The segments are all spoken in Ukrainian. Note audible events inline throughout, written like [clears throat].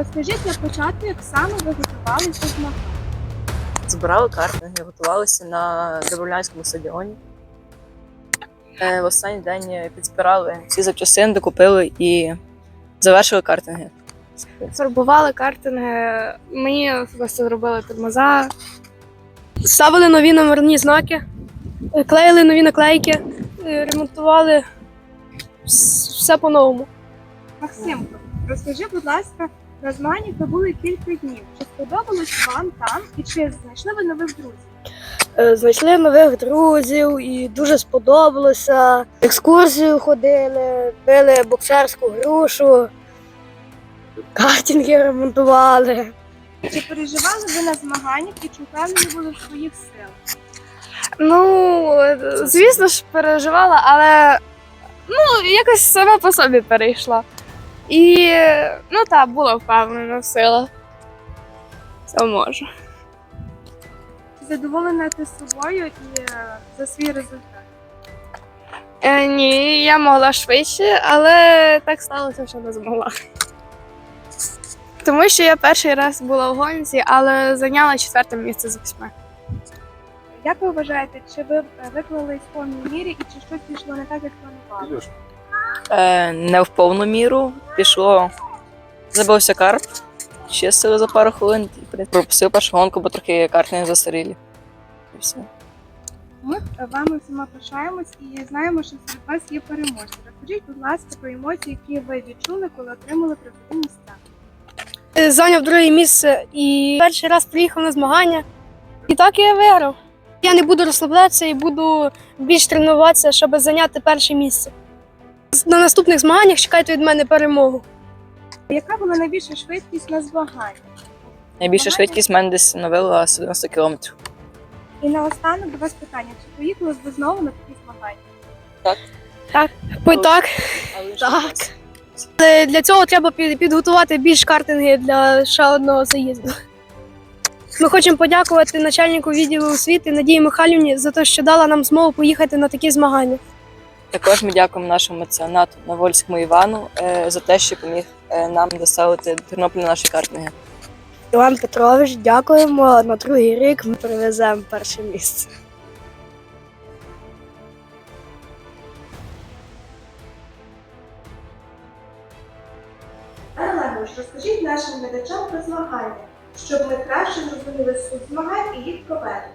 Розкажіть для початку, як саме ви готувалися до змагань. Збирали картинги, готувалися на Добровлянському стадіоні. Е, В останній день підзбирали всі запчастини, докупили і завершили картинги. фарбували картинги. Мені особисто зробили тормоза. Ставили нові номерні знаки, клеїли нові наклейки, е, ремонтували все по-новому. Максимко, розкажи, будь ласка, на змаганнях ви були кілька днів. Чи сподобалось вам там і чи знайшли ви нових друзів? Е, Знайшли нових друзів і дуже сподобалося. Екскурсію ходили, били боксерську грушу, картинги ремонтували. Чи переживали ви на змаганнях і чи впевнені були в своїх силах? Ну, звісно ж, переживала, але ну, якось сама по собі перейшла. І ну так, була впевнена в силах. Це можу. Задоволена ти собою і е, за свій результат? Е, ні, я могла швидше, але так сталося, що не змогла. Тому що я перший раз була в гонці, але зайняла четверте місце з восьми. Як ви вважаєте, чи ви е, виклались в повній мірі і чи щось пішло не так, як планували? Е, Не в повну міру пішло. Забився карп, чистили за пару хвилин, і, пропустив першу гонку, бо трохи картинги застарілі. І все. Ми вами всіма пишаємось і знаємо, що серед вас є переможці. Розкажіть, будь ласка, про емоції, які ви відчули, коли отримали призові місця. Е, Зайняв друге місце і перший раз приїхав на змагання. І так я виграв. Я не буду розслаблятися і буду більш тренуватися, щоб зайняти перше місце. На наступних змаганнях чекайте від мене перемогу. Яка була найбільша швидкість на змаганнях? Найбільша швидкість в мене десь становила 90 км. І наостанок до вас питання: чи поїхали б ви знову на такі змагання? Ой, так. Так. Але для цього треба під- підготувати більш картинги для ще одного заїзду. Ми хочемо подякувати начальнику відділу освіти Надії Михайлівні за те, що дала нам змогу поїхати на такі змагання. Також ми дякуємо нашому меценату Навольському Івану е, за те, що поміг е, нам доставити до Тернополя наші картинги. Іван Петрович, дякуємо. На другий рік ми привеземо перше місце. Олегович, розкажіть нашим глядачам про змагання, щоб ми краще зрозуміли суть змагань і їх проведення.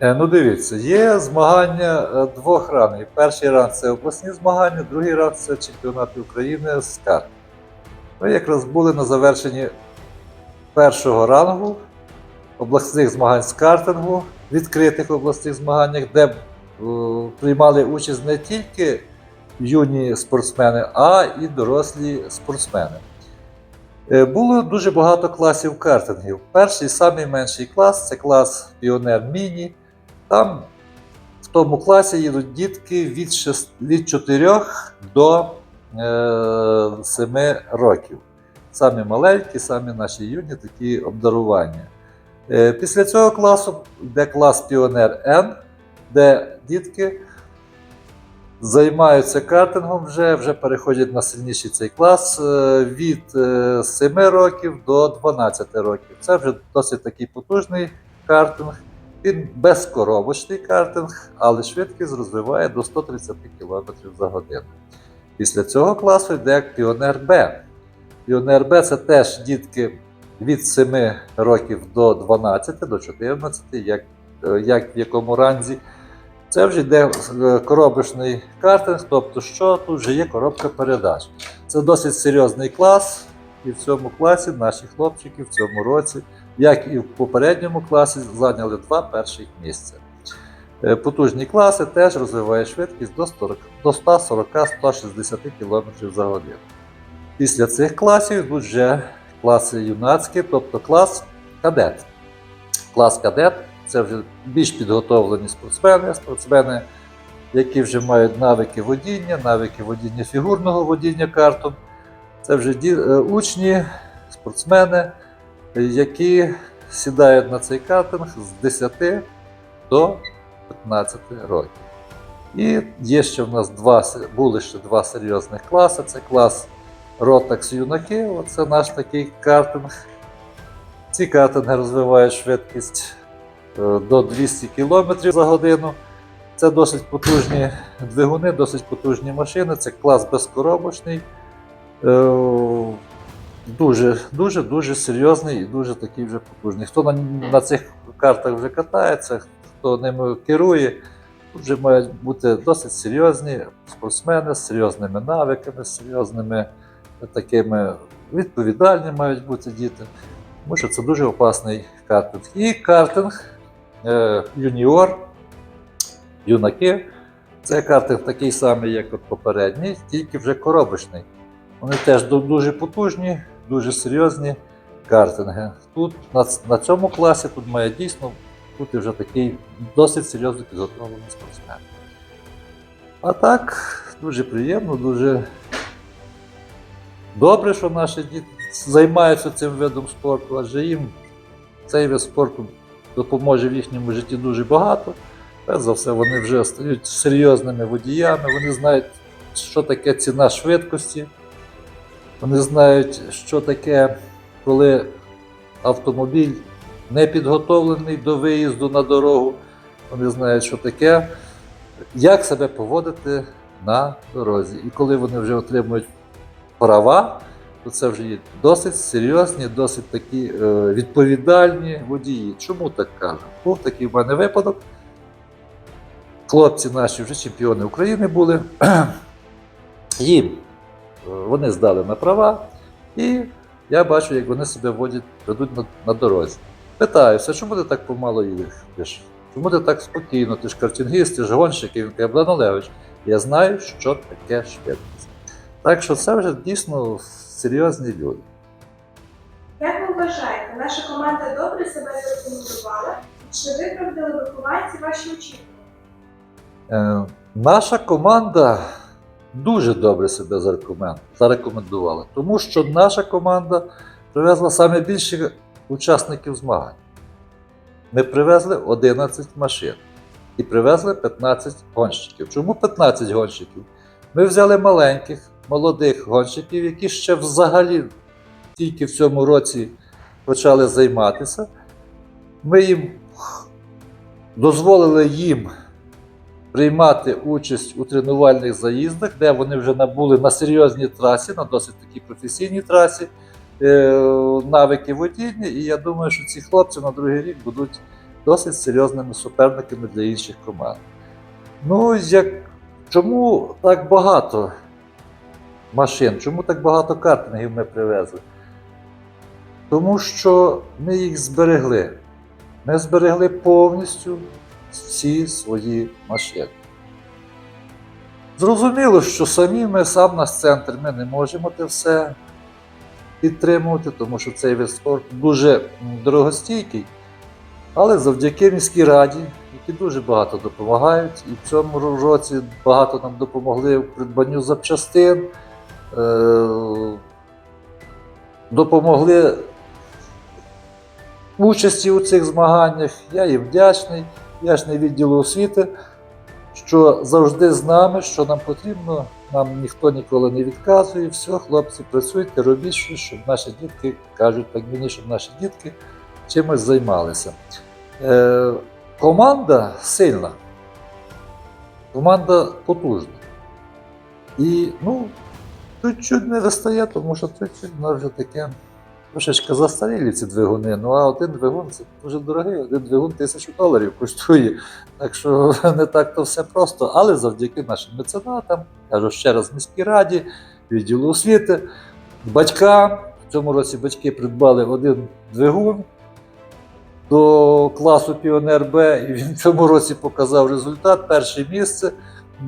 Е, Ну, дивіться, є змагання е, двох ранів. Перший ран це обласні змагання, другий ран це чемпіонат України з карт. Ми якраз були на завершенні першого рангу обласних змагань з картингу, відкритих обласних змаганнях, де е, приймали участь не тільки юні спортсмени, а і дорослі спортсмени. Було дуже багато класів картингів. Перший самий менший клас це клас Піонер Міні. Там в тому класі їдуть дітки від, 6, від 4 до е, 7 років. Самі маленькі, самі наші юні такі обдарування. Е, після цього класу йде клас Піонер Н, де дітки займаються картингом вже, вже переходять на сильніший цей клас е, від е, 7 років до 12 років. Це вже досить такий потужний картинг. Він безкоробочний картинг, але швидкість розвиває до 130 км за годину. Після цього класу йде Піонер Б. Піонер Б це теж дітки від 7 років до 12, до 14, як, е, як в якому ранзі. Це вже йде е, коробочний картинг, тобто що тут вже є коробка передач. Це досить серйозний клас, і в цьому класі наші хлопчики в цьому році, як і в попередньому класі, зайняли два перших місця. Е, Потужні класи теж розвивають швидкість до 140-160 км за годину. Після цих класів йдуть вже класи юнацькі, тобто клас кадет. Клас кадет це вже більш підготовлені спортсмени, спортсмени, які вже мають навики водіння, навики водіння фігурного водіння картом. Це вже е, учні, спортсмени, які сідають на цей картинг з 10 до 15 років. І є ще в нас два, були ще два серйозних класи. Це клас Ротакс юнаки. Оце наш такий картинг. Ці картинги розвивають швидкість е, до 200 км за годину. Це досить потужні двигуни, досить потужні машини. Це клас безкоробочний. Дуже, дуже, дуже серйозний і дуже такий вже потужний. Хто на, на цих картах вже катається, хто ними керує, вже мають бути досить серйозні спортсмени з серйозними навиками, з серйозними такими відповідальні мають бути діти. Тому що це дуже опасний картинг. І картинг е, юніор, юнаки. Це картинг такий самий, як от попередній, тільки вже коробочний. Вони теж дуже потужні, дуже серйозні картинги. Тут на, на цьому класі тут має дійсно бути вже такий досить серйозно підготовлений спортсмен. А так, дуже приємно, дуже добре, що наші діти займаються цим видом спорту, адже їм цей вид спорту допоможе в їхньому житті дуже багато. Перш за все, вони вже стають серйозними водіями, вони знають, що таке ціна швидкості. Вони знають, що таке, коли автомобіль не підготовлений до виїзду на дорогу. Вони знають, що таке, як себе поводити на дорозі. І коли вони вже отримують права, то це вже є досить серйозні, досить такі е, відповідальні водії. Чому так кажу? Був такий в мене випадок. Хлопці наші вже чемпіони України були. [clears throat] Їм Вони здали на права, і я бачу, як вони себе водять, ведуть на, на дорозі. Питаюся, чому ти так помало їдеш? Чому ти так спокійно? Ти ж картингіст, ти ж гонщик, і він каже, Бланович, я знаю, що таке швидкість. Так що це вже дійсно серйозні люди. Як ви вважаєте, наша команда добре себе зарекомендувала? Чи виправдали вихованці ваші очікування? Е, наша команда дуже добре себе зарекомен- зарекомендувала, тому що наша команда привезла саме більше учасників змагань. Ми привезли 11 машин і привезли 15 гонщиків. Чому 15 гонщиків? Ми взяли маленьких, молодих гонщиків, які ще взагалі тільки в цьому році почали займатися. Ми їм дозволили їм приймати участь у тренувальних заїздах, де вони вже набули на серйозній трасі, на досить такій професійній трасі, е, навики водіння. І я думаю, що ці хлопці на другий рік будуть досить серйозними суперниками для інших команд. Ну, як, чому так багато машин, чому так багато картингів ми привезли? Тому що ми їх зберегли. Ми зберегли повністю всі свої машини. Зрозуміло, що самі ми, сам наш центр, ми не можемо те все підтримувати, тому що цей вид спорту дуже дорогостійкий. Але завдяки міській раді, які дуже багато допомагають, і в цьому році багато нам допомогли в придбанню запчастин, е- допомогли участі у цих змаганнях. Я їм вдячний, вдячний відділу освіти, що завжди з нами, що нам потрібно, нам ніхто ніколи не відказує. Все, хлопці, працюйте, робіть щось, щоб наші дітки кажуть так мені, щоб наші дітки чимось займалися. Е, команда сильна, команда потужна. І ну, чуть-чуть не вистає, тому що чуть-чуть вже таке. Трошечки застарілі ці двигуни, ну а один двигун це дуже дорогий, один двигун тисячу доларів коштує. Так що [laughs] не так то все просто. Але завдяки нашим меценатам, кажу ще раз міській раді, відділу освіти, батькам. В цьому році батьки придбали один двигун до класу Піонер Б, і він в цьому році показав результат. Перше місце.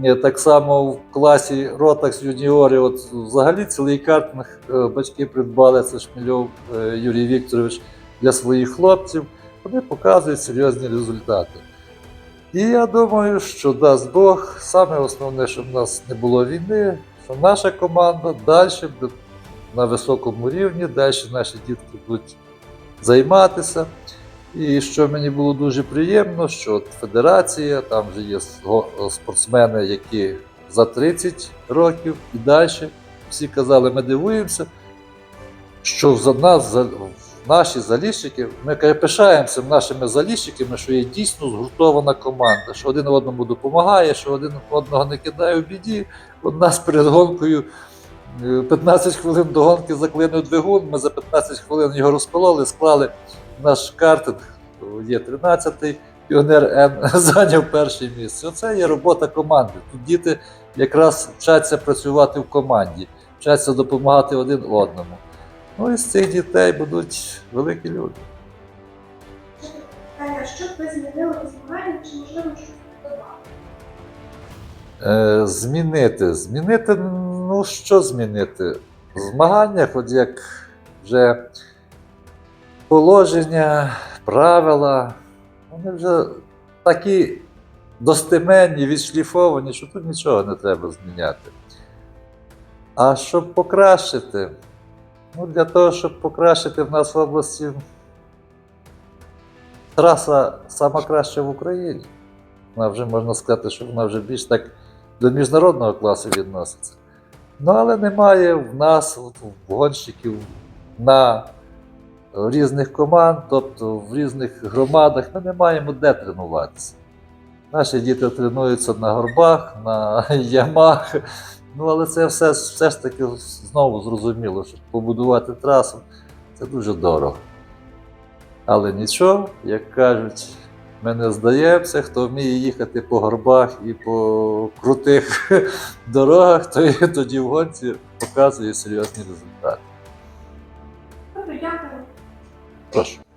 Е, Так само в класі Ротакс юніори, от взагалі цілий картинг е, батьки придбали, це Шмельов е, Юрій Вікторович для своїх хлопців. Вони показують серйозні результати. І я думаю, що дасть Бог, саме основне, щоб в нас не було війни, що наша команда далі буде на високому рівні, далі наші дітки будуть займатися. І що мені було дуже приємно, що федерація, там вже є спортсмени, які за 30 років і далі всі казали, ми дивуємося, що за нас, за, наші заліщики, ми пишаємося нашими заліщиками, що є дійсно згуртована команда, що один одному допомагає, що один одного не кидає в біді. От нас перед гонкою е, 15 хвилин до гонки заклинив двигун, ми за 15 хвилин його розкололи, склали наш картинг, є 13-й, піонер Н [laughs] зайняв перше місце. Оце є робота команди. Тут діти якраз вчаться працювати в команді, вчаться допомагати один одному. Ну і з цих дітей будуть великі люди. Таня, що б ви змінили у змаганнях, чи можливо щось додати? Е, змінити. Змінити, ну що змінити? В змаганнях, от як вже положення, правила, вони вже такі достеменні, відшліфовані, що тут нічого не треба зміняти. А щоб покращити, ну для того, щоб покращити в нас в області траса сама краща в Україні. Вона вже можна сказати, що вона вже більш так до міжнародного класу відноситься. Ну, але немає в нас, от, гонщиків на різних команд, тобто в різних громадах, ми не маємо де тренуватися. Наші діти тренуються на горбах, на [laughs] ямах. Ну, але це все, все ж таки знову зрозуміло, що побудувати трасу це дуже дорого. Але нічого, як кажуть, ми не здаємося, хто вміє їхати по горбах і по крутих [laughs] дорогах, той тоді в гонці показує серйозні результати. cortos.